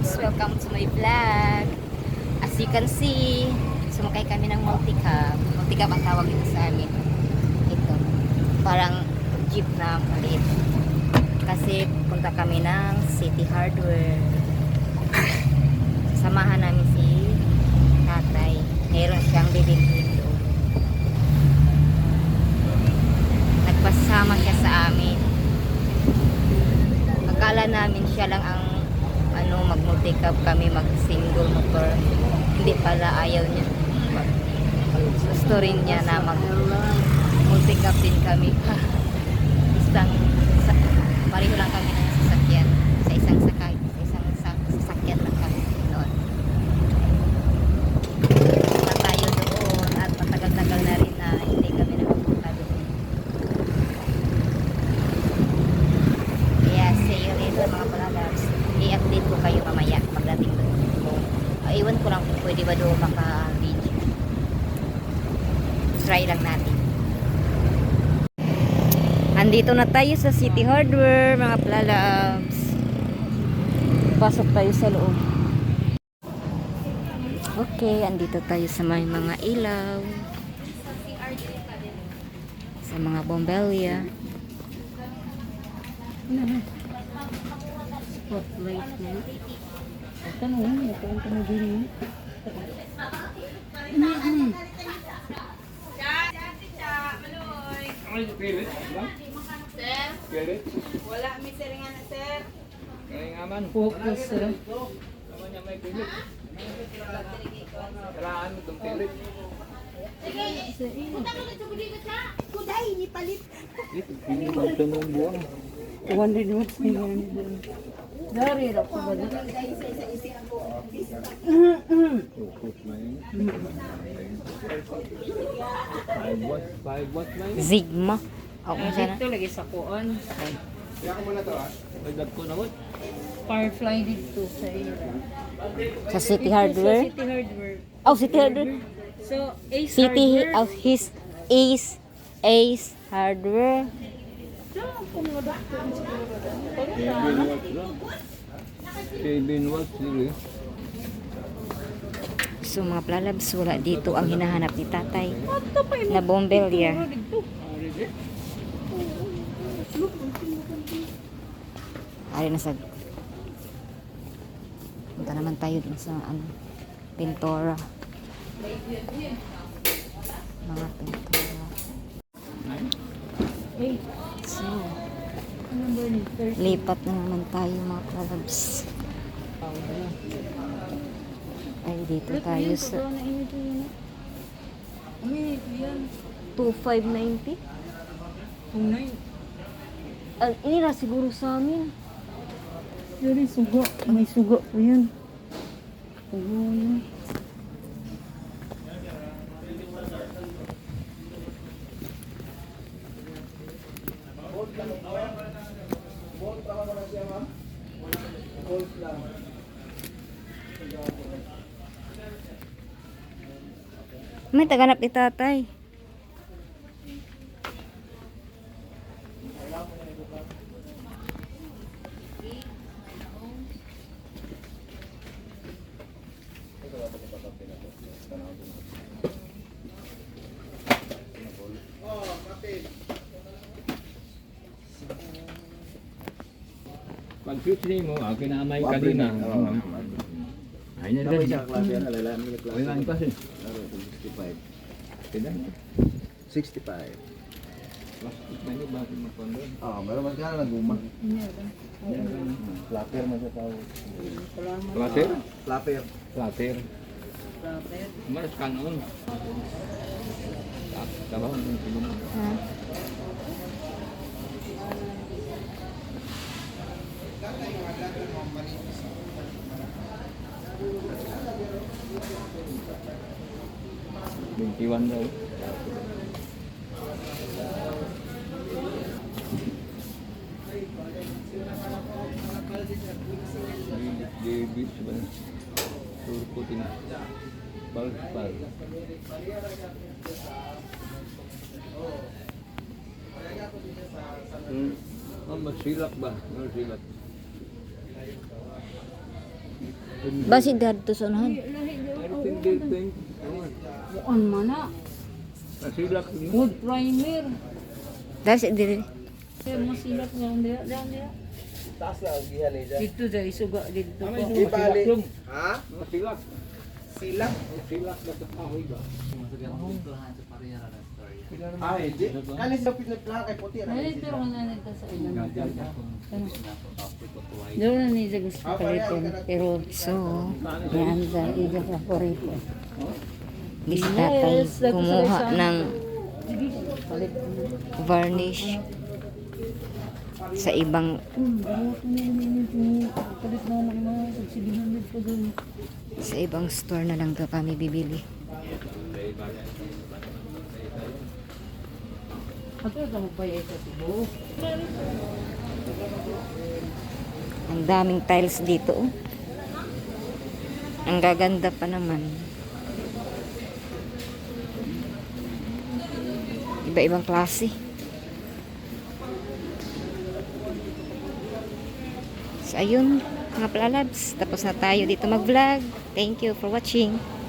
loves, welcome to my vlog. As you can see, sumakay kami ng multicab. Multicab ang tawag dito sa amin. Ito. Parang jeep na maliit. Kasi punta kami ng City Hardware. Samahan namin si tatay. Meron siyang bibilhin doon. Nagpasama siya sa amin. Akala namin siya lang ang mag-multicab kami mag-single motor. Hindi pala ayaw niya. Gusto rin niya na mag-multicab din kami. Isang sa, pareho lang kami ng sasakyan. Sa isang sakay, sa isang sa- sasakyan lang kami noon. Na tayo doon at matagal-tagal na rin na hindi kami nakapunta doon. Kaya see you later mga palabas. I-update ko kayo mamaya pagdating doon. Uh, iwan ko doon maka-video. Try lang natin. Andito na tayo sa City Hardware mga palalabs. Pasok tayo sa loob. Okay, andito tayo sa may mga ilaw. Sa mga bombelia. Spotlight na. Ito na ito ang tanagin Sir, wala mi sir nga na sir. Kaya nga man. Focus sir. Naman niya may pilit. Kailangan mo itong pilit. Kuday ni palit. Ito, pilit mo ito ng buwang. 100 watts na yan. Dari, rap ko ba dito? Na na yun. Zigma. Ako mo sana. Ito lagi sa kuon. Pagdag ko na what? Firefly dito sa iyo. Sa City Sa Hardware. City Hardware. Oh, City Hardware. So, Ace City, Hardware. oh, his Ace, Ace Hardware. Seven watts lang. Seven watts sige. So mga plalabs, wala dito ang hinahanap ni tatay. Na bombelia. Ari na sa Punta naman tayo dun sa ano, pintora. Mga pintora. Eight. So, ba ni? Thirty. lipat na naman tayo mga plalabs. Ay, dito tayo sa Pagkaw na inyo yun. Umi, ito yan. 2590. Kung nine. Ang ini na siguro sa amin. Yari, sugo. May sugo po yan. Sugo yan. May taganap ni tatay. Pag switch niya mo, ah, kinamay ka din na. Ay, na Tapos rin. siya klase yan, alala mo yung klase. nga ang kasi. Laro, 65. Kailan? 65. Plastic na yun, bakit makondo? Ah, meron mas kaya naguma. Flapper man siya tawag. Plater? Flapper. Plater. Mas kanon. Trabaho ng siguro. Ha? Bintiwan daw. David ba? Turko tin. Bal bal. Hmm. Oh, magsilak ba? Ano silak? Basi dito sa unahan. Bukan mana. Nasilak niyo. Wood primer. Dasi diri. Mo silak nga dia, dia, dia. Taas na ang gihan niya. Dito dahil suga dito Ano ko. yung masilak yung? Ha? Masilak. Silang? Masilak na sa kahoy ba? Ah, hindi. Kani sa pinapla kay puti ra. Ay, pero wala na ito sa ilan. Doon na niya gusto palitin. Pero So, yan sa iya favorito. Miss Tatay kumuha ng varnish sa ibang Hmm, dalawa ko na yun yun. Palit na lang na. Sagsibihan ko doon. Sa ibang store na lang daw kami bibili. Ang daming tiles dito. oh. Ang gaganda pa naman. Iba-ibang klase. So, ayun, mga palalabs. Tapos na tayo dito mag-vlog. Thank you for watching.